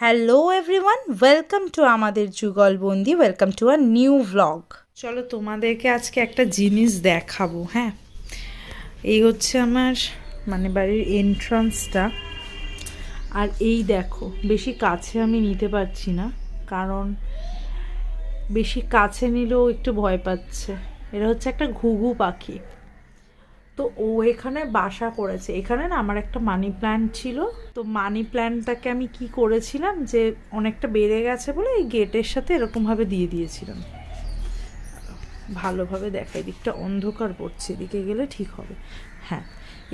Hello everyone welcome to আমাদের Jugalbandi welcome to a new vlog চলো তোমাদেরকে আজকে একটা জিনিস দেখাবো হ্যাঁ? এই হচ্ছে আমার মানে বাড়ির এন্ট্রান্সটা আর এই দেখো, বেশি কাছে আমি নিতে পারছি না, কারণ বেশি কাছে নিলেও একটু ভয় পাচ্ছে। এটা হচ্ছে একটা ঘুঘু পাখি। তো ও এখানে বাসা করেছে। এখানে না আমার একটা মানি প্ল্যান্ট ছিল। তো মানি প্ল্যান্টটাকে আমি কি করেছিলাম যে অনেকটা বেড়ে গেছে বলে এই গেটের সাথে এরকমভাবে দিয়ে দিয়েছিলাম। ভালোভাবে দেখাই এদিকটা অন্ধকার পড়ছে, এদিকে গেলে ঠিক হবে। হ্যাঁ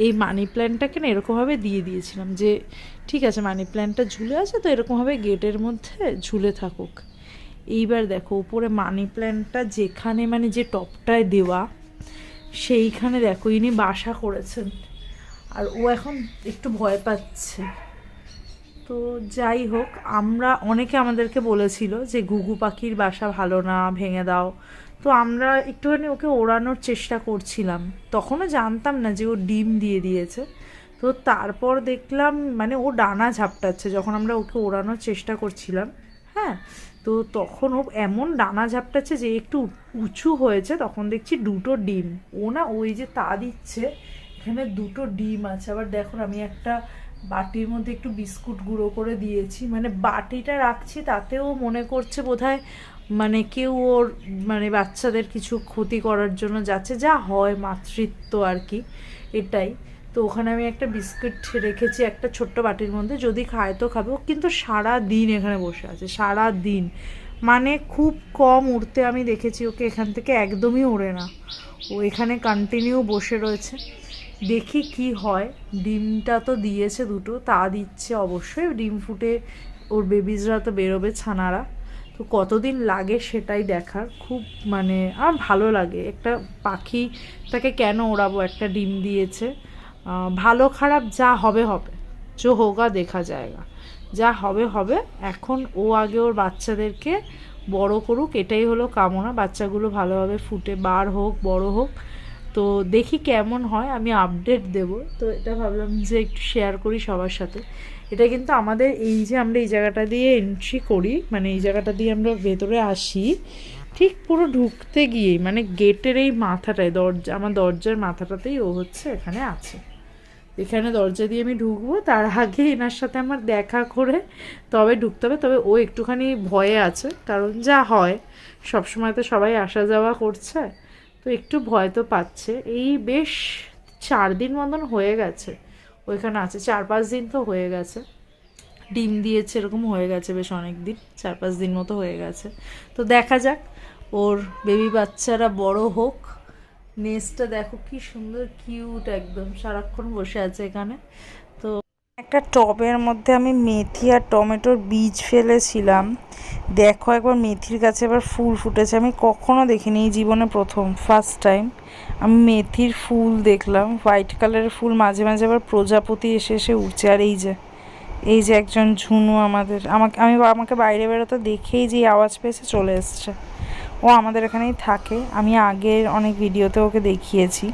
এই মানি প্ল্যান্টটাকে না এরকমভাবে দিয়ে দিয়েছিলাম যে ঠিক আছে মানি প্ল্যান্টটা ঝুলে আছে, তো এরকমভাবে গেটের মধ্যে ঝুলে থাকুক। এইবার দেখো, উপরে মানি প্ল্যান্টটা যেখানে মানে যে টপটায় দেওয়া সেইখানে দেখো ইনি বাসা করেছেন। আর ও এখন একটু ভয় পাচ্ছে। তো যাই হোক, আমরা অনেকে আমাদেরকে বলেছিল যে ঘুঘু পাখির বাসা ভালো না, ভেঙে দাও। তো আমরা একটুখানি ওকে ওড়ানোর চেষ্টা করছিলাম। তখনও জানতাম না যে ও ডিম দিয়ে দিয়েছে। তো তারপর দেখলাম মানে ও ডানা ঝাপটাচ্ছে, যখন আমরা ওকে ওড়ানোর চেষ্টা করছিলাম। হ্যাঁ তো তখন ও এমন ডানা ঝাপটাচ্ছে যে একটু উঁচু হয়েছে, তখন দেখছি দুটো ডিম। ও না ওই যে তা দিচ্ছে, এখানে দুটো ডিম আছে। আবার দেখো আমি একটা বাটির মধ্যে একটু বিস্কুট গুঁড়ো করে দিয়েছি। মানে বাটিটা রাখছি, তাতেও মনে করছে বোধহয় মানে কেউ ওর মানে বাচ্চাদের কিছু ক্ষতি করার জন্য যাচ্ছে। যা হয় মাতৃত্ব আর কি, এটাই। তো ওখানে আমি একটা বিস্কুট রেখেছি একটা ছোট্ট বাটির মধ্যে। যদি খায় তো খাবে। কিন্তু সারা দিন এখানে বসে আছে সারা দিন মানে খুব কম উড়তে আমি দেখেছি ওকে এখান থেকে একদমই ওড়ে না। ও এখানে কন্টিনিউ বসে রয়েছে। দেখি কি হয়। ডিমটা তো দিয়েছে দুটো, তা দিচ্ছে অবশ্যই। ডিম ফুটে ওর বেবিজরা তো বেরোবে ছানারা। তো কতদিন লাগে সেটাই দেখার। খুব মানে আমার ভালো লাগে। একটা পাখি তাকে কেন ওড়াবো? একটা ডিম দিয়েছে। ভালো খারাপ যা হবে হবে। যো হোগা দেখা যায়গা যা হবে হবে, এখন ও আগে ওর বাচ্চাদেরকে বড় করুক, এটাই হলো কামনা। বাচ্চাগুলো ভালোভাবে ফুটে, বার হোক, বড় হোক। তো দেখি কেমন হয়, আমি আপডেট দেব। তো এটা ভাবলাম যে একটু শেয়ার করি সবার সাথে। এটা কিন্তু আমাদের এই যে আমরা এই জায়গাটা দিয়ে এন্ট্রি করি মানে এই জায়গাটা দিয়ে আমরা ভেতরে আসি, ঠিক পুরো ঢুকতে গিয়েই মানে গেটের এই মাথাটায়, দরজা, আমার দরজার মাথাটাতেই ও হচ্ছে এখানে আছে। এখানে দরজা দিয়ে আমি ঢুকবো, তার আগে এনার সাথে আমার দেখা করে তবে ঢুকতে হবে, তবে ও একটুখানি ভয়ে আছে, কারণ যা হয়, সবসময় তো সবাই আসা যাওয়া করছে, তো একটু ভয় তো পাচ্ছে। এই বেশ চার দিন মতন হয়ে গেছে, ওইখানে আছে, চার পাঁচ দিন তো হয়ে গেছে। ডিম দিয়েছে এরকম হয়ে গেছে বেশ অনেক দিন চার পাঁচ দিন মতো হয়ে গেছে। তো দেখা যাক, ওর বেবি বাচ্চারা বড় হোক নেসটা দেখো কি সুন্দর, কিউট একদম। সারাক্ষণ বসে আছে এখানে। তো একটা টবের মধ্যে আমি মেথি আর টমেটোর বীজ ফেলেছিলাম। দেখো একবার মেথির গাছে এবার ফুল ফুটেছে। আমি কখনো দেখিনি এই জীবনে প্রথম ফার্স্ট টাইম আমি মেথির ফুল দেখলাম হোয়াইট কালারের ফুল। মাঝে মাঝে আবার প্রজাপতি এসে এসে উঠছে আর এই যে এই যে একজন ঝুনু আমাদের, আমাকে, আমি আমাকে বাইরে বেরোতে দেখেই যে আওয়াজ পেয়েছে, চলে এসছে। ও আমাদের এখানেই থাকে। আমি আগের অনেক ভিডিওতে ওকে দেখিয়েছি।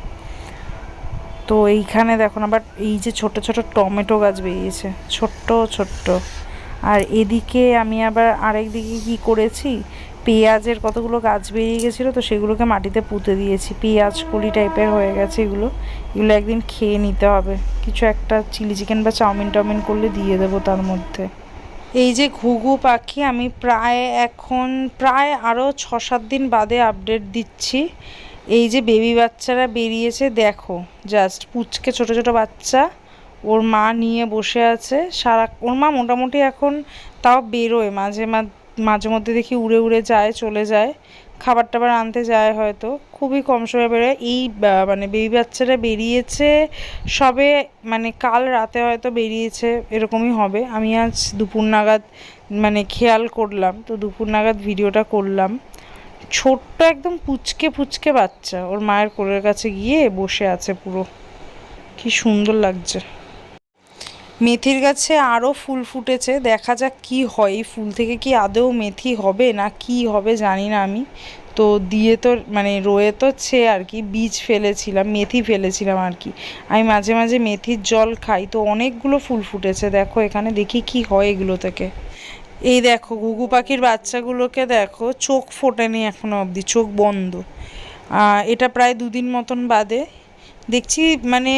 তো এইখানে দেখো না বাট এই যে ছোট ছোট টমেটো গাছ বেরিয়েছে, ছোট্ট ছোট্ট। আর এদিকে আমি আবার আরেক দিকে কি করেছি, পেঁয়াজের কতগুলো গাছ বেরিয়ে গেছিল, তো সেগুলোকে মাটিতে পুঁতে দিয়েছি। পেঁয়াজ কলি টাইপের হয়ে গেছে এগুলো এগুলো একদিন খেয়ে নিতে হবে। কিছু একটা চিলি চিকেন বা চাউমিন টাউমিন করলে দিয়ে দেবো তার মধ্যে। এই যে ঘুঘু পাখি, আমি প্রায় এখন, প্রায় আরও ছ সাত দিন বাদে আপডেট দিচ্ছি। এই যে বেবি বাচ্চারা বেরিয়েছে, দেখো জাস্ট পুচকে ছোট ছোট বাচ্চা, ওর মা নিয়ে বসে আছে। সারা, ওর মা মোটামুটি এখন তাও বেরোয়, মাঝে মাঝে মধ্যে দেখি উড়ে উড়ে যায়, চলে যায়। খাবার টাবার আনতে যায় হয়তো। খুবই কম সময় বেরোয় এই মানে বেবি বাচ্চারা বেরিয়েছে, সবে মানে কাল রাতে হয়তো বেরিয়েছে, এরকমই হবে। আমি আজ দুপুর নাগাদ মানে খেয়াল করলাম, তো দুপুর নাগাদ ভিডিওটা করলাম। ছোট্ট একদম পুচকে পুচকে বাচ্চা, ওর মায়ের কোলের কাছে গিয়ে বসে আছে পুরো। কি সুন্দর লাগছে। মেথির গাছে আরও ফুল ফুটেছে, দেখা যাক কি হয়। এই ফুল থেকে কি আদৌ মেথি হবে না কি হবে জানি না আমি। তো দিয়ে তো মানে রয়ে তো ছে আর কি, বীজ ফেলেছিলাম, মেথি ফেলেছিলাম আর কি। আমি মাঝে মাঝে মেথির জল খাই, তো অনেকগুলো ফুল ফুটেছে, দেখো এখানে দেখি কি হয় এগুলো থেকে। এই দেখো, ঘুঘু পাখির বাচ্চাগুলোকে দেখো, চোখ ফোটেনি এখনও অবধি, চোখ বন্ধ। এটা প্রায় দুদিন মতন বাদে। দেখছি মানে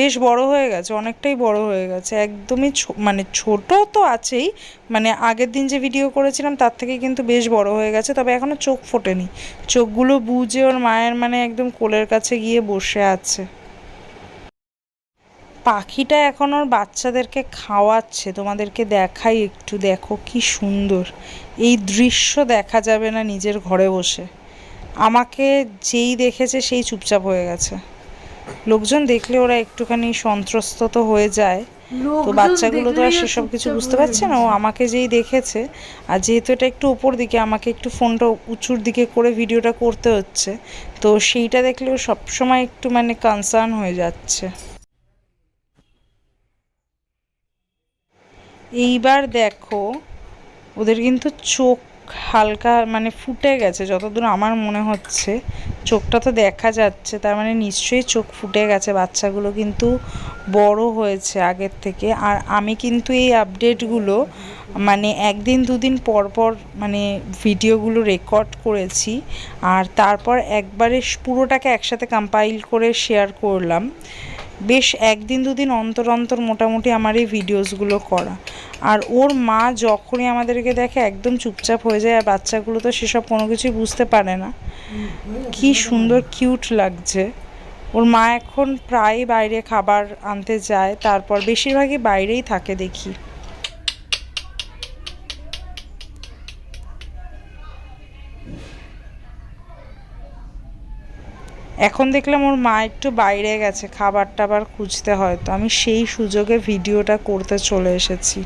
বেশ বড় হয়ে গেছে, অনেকটাই বড় হয়ে গেছে। একদমই মানে ছোট তো আছেই মানে আগের দিন যে ভিডিও করেছিলাম তার থেকে কিন্তু বেশ বড় হয়ে গেছে, তবে এখনও চোখ ফোটেনি। চোখগুলো বুজে ওর মায়ের মানে একদম কোলের কাছে গিয়ে বসে আছে। পাখিটা এখন ওর বাচ্চাদেরকে খাওয়াচ্ছে, তোমাদেরকে দেখাই একটু, দেখো কি সুন্দর। এই দৃশ্য দেখা যাবে না নিজের ঘরে বসে। আমাকে যেই দেখেছে সেই চুপচাপ হয়ে গেছে। লোকজন দেখলে ওরা একটুখানি সন্ত্রস্ত তো হয়ে যায়। তো বাচ্চাগুলো তো আর সেসব কিছু বুঝতে পারছে না ও আমাকে যেই দেখেছে আর যেহেতু এটা একটু উপর দিকে আমাকে একটু ফোনটা উঁচুর দিকে করে ভিডিওটা করতে হচ্ছে তো সেইটা দেখলে ও সবসময় একটু মানে কনসার্ন হয়ে যাচ্ছে। এইবার দেখো ওদের কিন্তু চোখ হালকা মানে ফুটে গেছে, যতদূর আমার মনে হচ্ছে। চোখটা তো দেখা যাচ্ছে, তার মানে নিশ্চয়ই চোখ ফুটে গেছে, বাচ্চাগুলো কিন্তু বড় হয়েছে আগের থেকে। আর আমি কিন্তু এই আপডেটগুলো মানে একদিন, দুদিন পর পর মানে ভিডিওগুলো রেকর্ড করেছি। আর তারপর একবারে পুরোটাকে একসাথে কম্পাইল করে শেয়ার করলাম। বেশ একদিন দুদিন অন্তর অন্তর মোটামুটি আমার এই ভিডিওসগুলো করা। আর ওর মা যখনই আমাদেরকে দেখে একদম চুপচাপ হয়ে যায়, আর বাচ্চাগুলো তো সেসব কোনো কিছুই বুঝতে পারে না। কি সুন্দর কিউট লাগছে। ওর মা এখন প্রায় বাইরে খাবার আনতে যায়, তারপর বেশিরভাগই বাইরেই থাকে দেখি। এখন দেখলাম ওর মা একটু বাইরে গেছে, খাবার টাবার খুঁজতে হয়তো। আমি সেই সুযোগে ভিডিওটা করতে চলে এসেছি।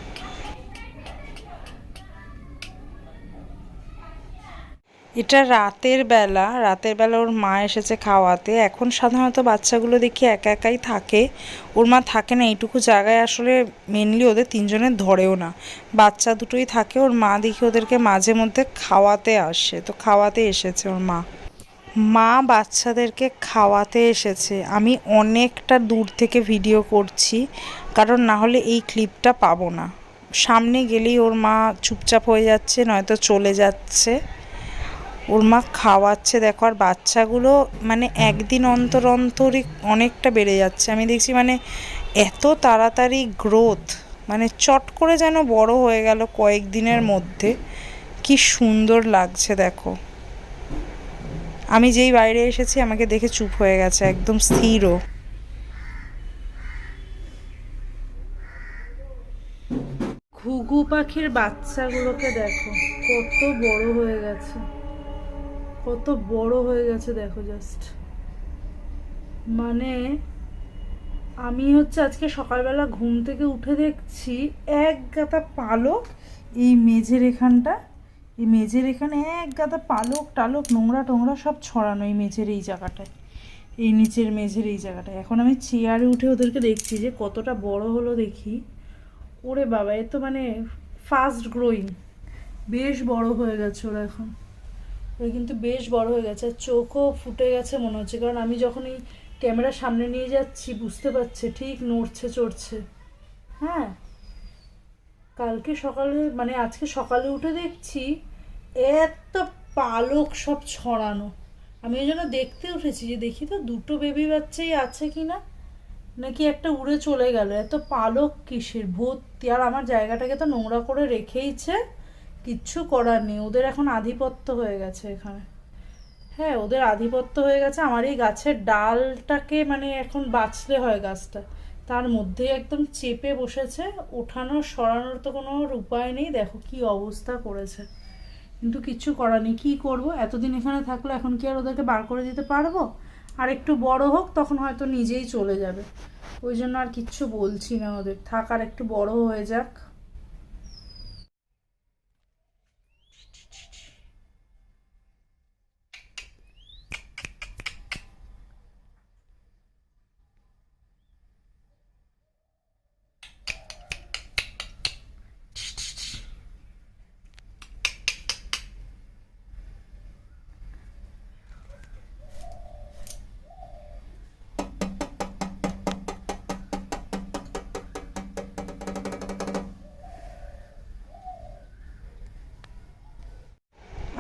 এটা রাতের বেলা রাতের বেলা ওর মা এসেছে খাওয়াতে। এখন সাধারণত বাচ্চাগুলো দেখি একা একাই থাকে। ওর মা থাকে না, এইটুকু জায়গায় আসলে মেনলি ওদের তিনজনের ধরেও না। বাচ্চা দুটোই থাকে, ওর মা দেখি ওদেরকে মাঝে মধ্যে খাওয়াতে আসে। তো খাওয়াতে এসেছে ওর মা। মা বাচ্চাদেরকে খাওয়াতে এসেছে। আমি অনেকটা দূর থেকে ভিডিও করছি, কারণ না হলে এই ক্লিপটা পাবো না। সামনে গেলেই ওর মা চুপচাপ হয়ে যাচ্ছে, নয়তো চলে যাচ্ছে। ওর মা খাওয়াচ্ছে। দেখো, আর বাচ্চাগুলো মানে একদিন অন্তর অন্তরই অনেকটা বেড়ে যাচ্ছে। আমি দেখছি মানে এত তাড়াতাড়ি গ্রোথ মানে চট করে যেন বড় হয়ে গেল কয়েকদিনের মধ্যে। কি সুন্দর লাগছে, দেখো। আমি যেই বাইরে এসেছি, আমাকে দেখে চুপ হয়ে গেছে, একদম স্থিরও। ঘুঘু পাখির বাচ্চাগুলোকে দেখো, কত বড় হয়ে গেছে। কত বড় হয়ে গেছে, দেখো জাস্ট মানে আমি হচ্ছে আজকে সকালবেলা ঘুম থেকে উঠে দেখছি, এক গাদা পালক এই মেঝের এখানটা এই মেঝের এখানে এক গাদা পালক, টালক, নোংরা টোংরা সব ছড়ানো এই মেঝের এই জায়গাটায়। এই নিচের মেঝের এই জায়গাটায়। এখন আমি চেয়ারে উঠে ওদেরকে দেখছি যে কতটা বড় হলো দেখি। ওরে বাবা, এ তো মানে ফাস্ট গ্রোয়িং বেশ বড় হয়ে গেছে ওরা এখন। ওরা কিন্তু বেশ বড় হয়ে গেছে। চোখও ফুটে গেছে মনে হচ্ছে। কারণ আমি যখন এই ক্যামেরার সামনে নিয়ে যাচ্ছি, বুঝতে পারছে, ঠিক নড়ছে, চড়ছে। হ্যাঁ? কালকে সকালে মানে আজকে সকালে উঠে দেখছি এত পালক সব ছড়ানো। আমি ওই জন্য দেখতে উঠেছি যে দেখি তো দুটো বেবি বাচ্চাই আছে কি না নাকি একটা উড়ে চলে গেল। এত পালক কিসের ভর্তি? আর আমার জায়গাটাকে তো নোংরা করে রেখেইছে, কিচ্ছু করার নেই। ওদের এখন আধিপত্য হয়ে গেছে এখানে। হ্যাঁ ওদের আধিপত্য হয়ে গেছে। আমার এই গাছের ডালটাকে মানে এখন বাঁচলে হয় গাছটা। তার মধ্যে একদম চেপে বসেছে, ওঠানো, সরানোর তো কোনো উপায় নেই, দেখো কি অবস্থা করেছে। কিন্তু কিচ্ছু করার নেই, কী করব? এতদিন এখানে থাকলে এখন কি আর ওদেরকে বার করে দিতে পারব? আর একটু বড় হোক, তখন হয়তো নিজেই চলে যাবে। ওই জন্য আর কিচ্ছু বলছি না ওদের, থাক আর একটু বড় হয়ে যাক।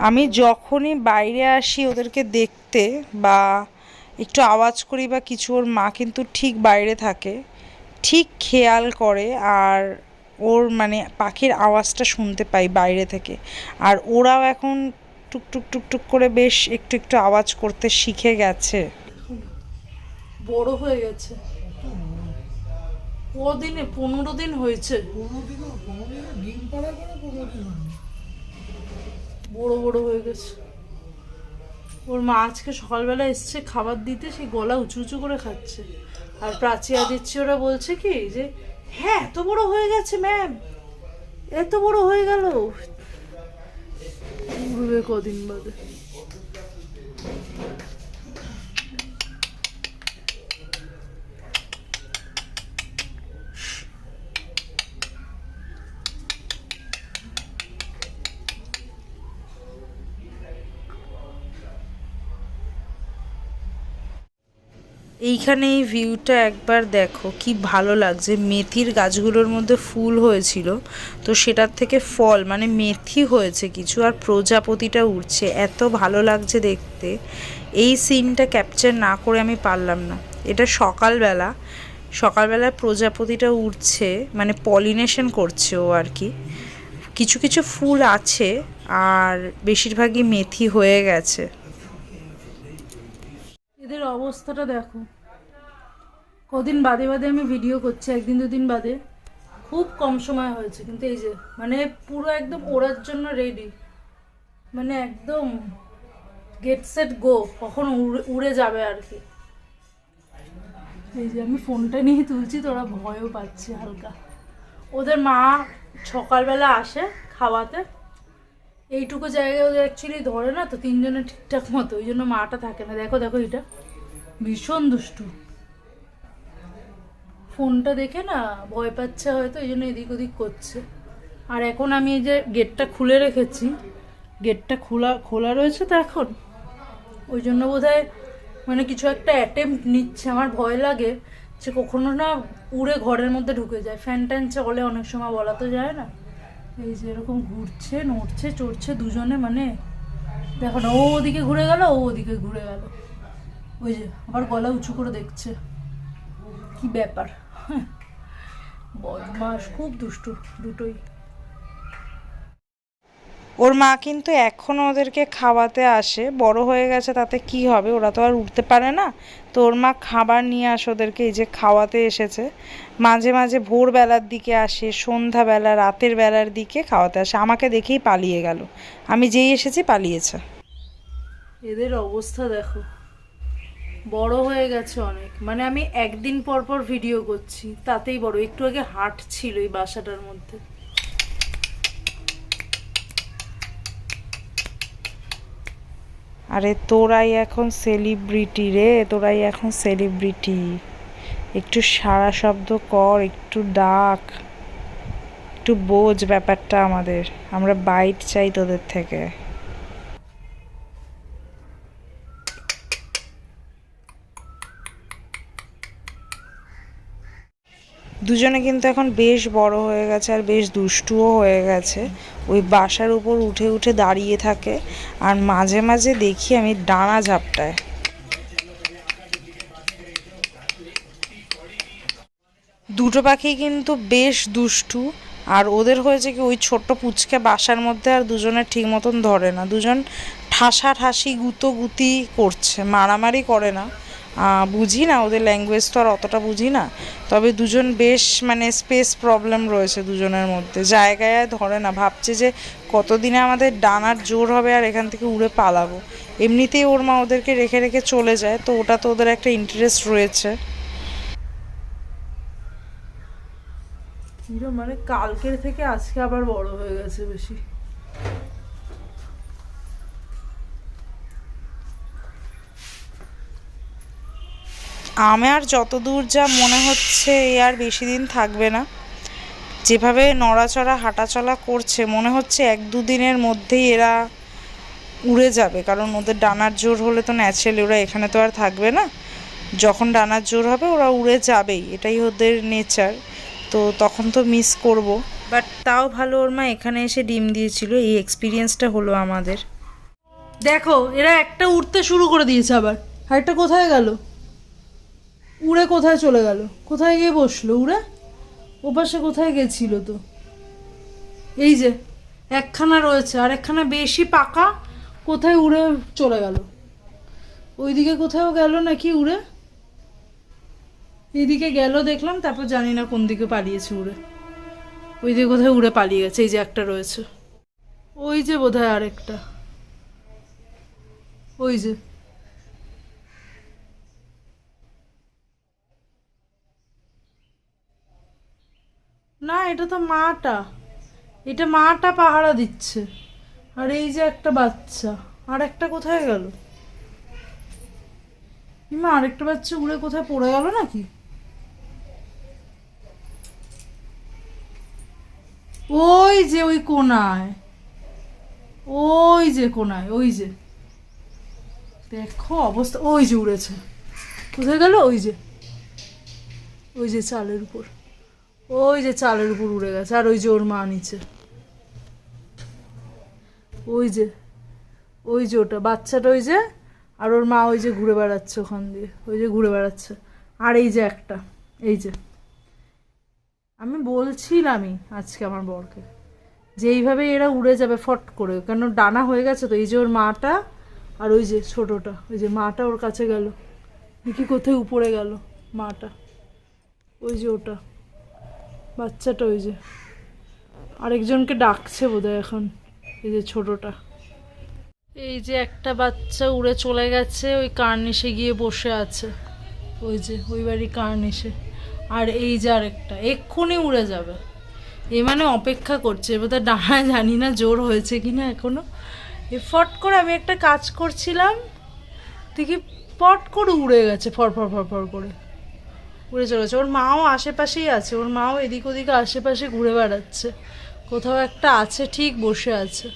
আমি যখনই বাইরে আসি ওদেরকে দেখতে বা একটু আওয়াজ করি বা কিছু ওর মা কিন্তু ঠিক বাইরে থাকে ঠিক খেয়াল করে আর ওর মানে পাখির আওয়াজটা শুনতে পাই বাইরে থেকে। আর ওরাও এখন টুক টুক টুক টুক করে বেশ একটু একটু আওয়াজ করতে শিখে গেছে। বড় হয়ে গেছে। কদিনে? পনেরো দিন হয়েছে। কোনোদিনও কোনোদিনও ডিম পাড়া করে কোনোদিন হয়নি। বড় বড় হয়ে গেছে। ওর মা আজকে সকালবেলা এসছে খাবার দিতে সে গলা উঁচু উঁচু করে খাচ্ছে। আর প্রাচী দিচ্ছে ওরা বলছে কি যে হ্যাঁ এত বড় হয়ে গেছে ম্যাম এত বড় হয়ে গেল। কদিন বাদে। এইখানে এই ভিউটা একবার দেখো, কি ভালো লাগছে। মেথির গাছগুলোর মধ্যে ফুল হয়েছিল, তো সেটার থেকে ফল মানে মেথি হয়েছে কিছু, আর প্রজাপতিটা উঠছে এত ভালো লাগছে দেখতে। এই সিনটা ক্যাপচার না করে আমি পারলাম না। এটা সকালবেলা সকালবেলা প্রজাপতিটা উঠছে মানে পলিনেশন করছে ও আর কি। কিছু কিছু ফুল আছে, আর বেশিরভাগই মেথি হয়ে গেছে। এদের অবস্থাটা দেখো। কদিন বাদে বাদে আমি ভিডিও করছি, একদিন দুদিন বাদে। খুব কম সময় হয়েছে, কিন্তু এই যে মানে পুরো একদম ওড়ার জন্য রেডি মানে একদম গেট সেট গো কখন উড়ে উড়ে যাবে আর কি। এই যে আমি ফোনটা নিয়ে তুলছি তো ওরা ভয়ও পাচ্ছে হালকা। ওদের মা সকালবেলা আসে খাওয়াতে। এইটুকু জায়গায় ওদের অ্যাকচুয়ালি ধরে না, তো তিনজনে ঠিকঠাক মতো, ওই জন্য মাটা থাকে না। দেখো দেখো এটা ভীষণ দুষ্টু। ফোনটা দেখে না ভয় পাচ্ছে হয়তো, এই জন্য এদিক ওদিক করছে। আর এখন আমি এই যে গেটটা খুলে রেখেছি, গেটটা খোলা খোলা রয়েছে তো এখন। ওই জন্য বোধহয় মানে কিছু একটা অ্যাটেম্প নিচ্ছে। আমার ভয় লাগে যে কখনো না উড়ে ঘরের মধ্যে ঢুকে যায়। ফ্যান ট্যান চলে অনেক সময়, বলা তো যায় না। এই যে এরকম ঘুরছে, নড়ছে, চড়ছে দুজনে মানে। দেখো না, ও ওদিকে ঘুরে গেল, ও ওদিকে ঘুরে গেল। ওই যে আবার গলা উঁচু করে দেখছে। কি ব্যাপার? বদমাস খুব দুষ্টু দুটোই। ওর মা কিন্তু এখনও ওদেরকে খাওয়াতে আসে বড় হয়ে গেছে তাতে কি হবে? ওরা তো আর উঠতে পারে না। তো ওর মা খাবার নিয়ে আসে ওদেরকে এই যে খাওয়াতে এসেছে। মাঝে মাঝে ভোরবেলার দিকে আসে সন্ধ্যাবেলা রাতের বেলার দিকে খাওয়াতে আসে। আমাকে দেখেই পালিয়ে গেল। আমি যেই এসেছি পালিয়েছে। এদের অবস্থা দেখো। বড় হয়ে গেছে অনেক। মানে আমি একদিন পর পর ভিডিও করছি, তাতেই বড়। একটু আগে হাট ছিল এই বাসাটার মধ্যে। আরে তোরাই এখন সেলিব্রিটি রে, তোরাই এখন সেলিব্রিটি একটু সারা শব্দ কর, একটু ডাক, একটু বোঝ ব্যাপারটা আমাদের। আমরা বাইট চাই তোদের থেকে। দুজনে কিন্তু এখন বেশ বড় হয়ে গেছে আর বেশ দুষ্টুও হয়ে গেছে। ওই বাসার উপর উঠে উঠে দাঁড়িয়ে থাকে আর মাঝে মাঝে দেখি আমি ডানা ঝাপটায়। দুটো পাখি কিন্তু বেশ দুষ্টু আর ওদের হয়েছে কি ওই ছোট্ট পুচকে বাসার মধ্যে আর দুজনে ঠিক মতন ধরে না। দুজন ঠাসা, ঠাসি গুতো গুতি করছে, মারামারি করে না। বুঝি না ওদের ল্যাঙ্গুয়েজ তো আর অতটা বুঝি না তবে দুজন বেশ মানে স্পেস প্রবলেম রয়েছে দুজনের মধ্যে। জায়গায় ধরে না, ভাবছে যে কতদিনে আমাদের ডানার জোর হবে আর এখান থেকে উড়ে পালাবো। এমনিতেই ওর মা ওদেরকে রেখে রেখে চলে যায়, তো ওটা তো ওদের একটা ইন্টারেস্ট রয়েছে। মানে কালকের থেকে আজকে আবার বড় হয়ে গেছে বেশি। আমার যতদূর যা মনে হচ্ছে, এ আর বেশি দিন থাকবে না। যেভাবে নড়াচড়া, হাঁটাচলা করছে, মনে হচ্ছে এক দুদিনের মধ্যেই এরা উড়ে যাবে। কারণ ওদের ডানার জোর হলে তো ন্যাচারালি ওরা এখানে তো আর থাকবে না। যখন ডানার জোর হবে, ওরা উড়ে যাবেই। এটাই ওদের নেচার তো তখন তো মিস করব। বাট তাও ভালো, ওর মা এখানে এসে ডিম দিয়েছিল। এই এক্সপিরিয়েন্সটা হলো আমাদের। দেখো, এরা একটা উঠতে শুরু করে দিয়েছে আবার। আরেকটা কোথায় গেল? উড়ে কোথায় চলে গেল? কোথায় গিয়ে বসল উড়ে? ওপাশে কোথায় গেছিল তো? এই যে, একখানা রয়েছে, আর একখানা বেশি পাকা, কোথায় উড়ে চলে গেল? ওইদিকে কোথাও গেল নাকি উড়ে? এইদিকে গেল দেখলাম, তারপর জানি না কোন দিকে পালিয়েছে উড়ে। ওই দিকে কোথায় উড়ে পালিয়ে গেছে, এই যে একটা রয়েছে। ওই যে বোধহয় আরেকটা। ওই যে। না, এটা তো মাটা। এটা মাটা পাহারা দিচ্ছে। আর এই যে একটা বাচ্চা। আর একটা কোথায় গেল? মা আরেকটা বাচ্চা উড়ে কোথায় পড়ে গেল নাকি? ওই যে, ওই কোনায়। ওই যে কোনায়, ওই যে। দেখো অবস্থা। ওই যে উড়েছে। কোথায় গেল? ওই যে। ওই যে চালের উপর। ওই যে চালের উপর উড়ে গেছে, আর ওই যে ওর মা নিচে। ওই যে ওই যে ওটা, বাচ্চাটা ওই যে, আর ওর মা ওই যে ঘুরে বেড়াচ্ছে ওখান দিয়ে, ওই যে ঘুরে বেড়াচ্ছে। আর এই যে একটা, এই যে। আমি বলছিলামই আজকে আমার বরকে, যে এইভাবে এরা উড়ে যাবে ফট করে, কেন ডানা হয়ে গেছে তো, এই যে ওর মাটা আর ওই যে ছোটটা, ওই যে মাটা ওর কাছে গেল। কি কোথায় উপরে গেল মাটা, ওই যে ওটা। বাচ্চাটা ওই যে। আরেকজনকে ডাকছে বোধহয় এখন, এই যে ছোটটা। এই যে একটা বাচ্চা উড়ে চলে গেছে, ওই কার্নিশে গিয়ে বসে আছে। ওই যে, ওই বাড়ি কার্নিশে। আর এই যে আরেকটা, এক্ষুনি উড়ে যাবে। এ মানে অপেক্ষা করছে, এবার তো জানি না জোর হয়েছে কি না এখনও এ ফট করে আমি একটা কাজ করছিলাম, দেখি পট করে উড়ে গেছে ফর ফর ফর ফর করে। উড়ে চলেছে। ওর মাও আশেপাশেই আছে, ওর মাও এদিক ওদিকে আশেপাশে ঘুরে বেড়াচ্ছে। কোথাও একটা আছে, ঠিক বসে আছে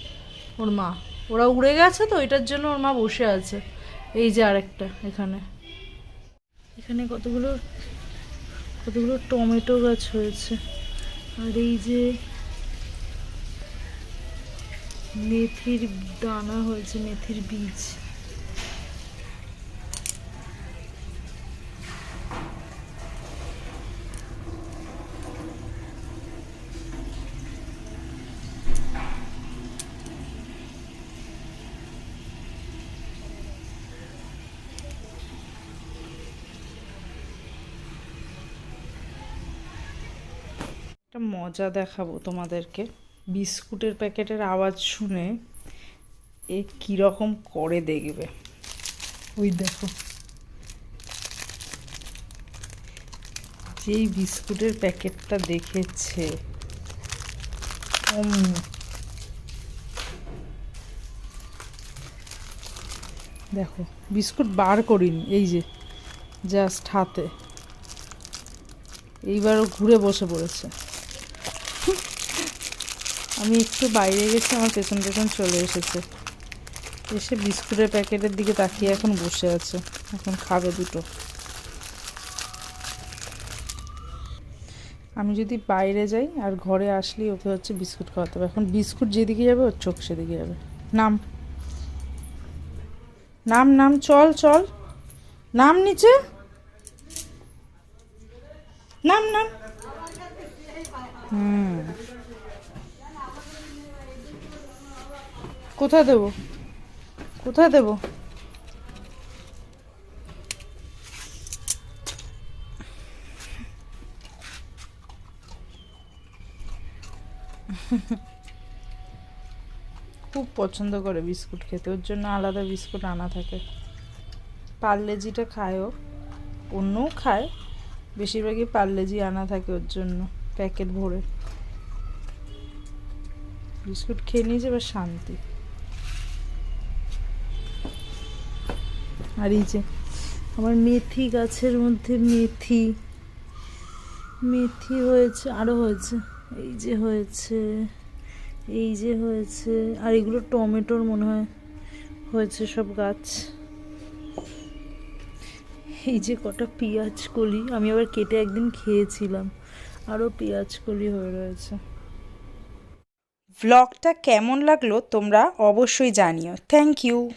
ওর মা। ওরা উড়ে গেছে তো, এটার জন্য ওর মা বসে আছে। এই যে আরেকটা এখানে। এখানে কতগুলো কতগুলো টমেটো গাছ হয়েছে। আর এই যে মেথির দানা হয়েছে, মেথির বীজ। মজা দেখাবো তোমাদেরকে। বিস্কুটের প্যাকেটের আওয়াজ শুনে এ কীরকম করে দেখবে। ওই দেখো। যেই বিস্কুটের প্যাকেটটা দেখেছে। দেখো, বিস্কুট বার করিনি, এই যে জাস্ট হাতে। এইবারও ঘুরে বসে পড়েছে। আমি একটু বাইরে গেছি, আমার পেছন পেছন চলে এসেছে। এসে বিস্কুটের প্যাকেটের দিকে তাকিয়ে এখন বসে আছে। এখন খাবে দুটো। আমি যদি বাইরে যাই আর ঘরে আসলেই ওকে হচ্ছে বিস্কুট খাওয়াতে হবে। এখন বিস্কুট যেদিকে যাবে, ওর চোখ সেদিকে যাবে। নাম। নাম নাম, চল চল। নাম নিচে। নাম নাম। হুম। কোথায় দেবো? কোথায় দেবো? খুব পছন্দ করে বিস্কুট খেতে। ওর জন্য আলাদা বিস্কুট আনা থাকে। পার্লেজিটা খায় ও অন্যও খায়। বেশিরভাগই পার্লেজি আনা থাকে ওর জন্য, প্যাকেট ভরে। বিস্কুট খেয়ে নিয়েছে এবার শান্তি। আর এই যে আমার মেথি গাছের মধ্যে মেথি। মেথি হয়েছে আরও হয়েছে। এই যে হয়েছে, এই যে হয়েছে। আর এগুলো টমেটোর মনে হয় হয়েছে সব গাছ। এই যে কটা পেঁয়াজ কলি, আমি আবার কেটে একদিন খেয়েছিলাম। আরও পেঁয়াজ কলি হয়ে রয়েছে। ভ্লগটা কেমন লাগল তোমরা অবশ্যই জানিও। Thank you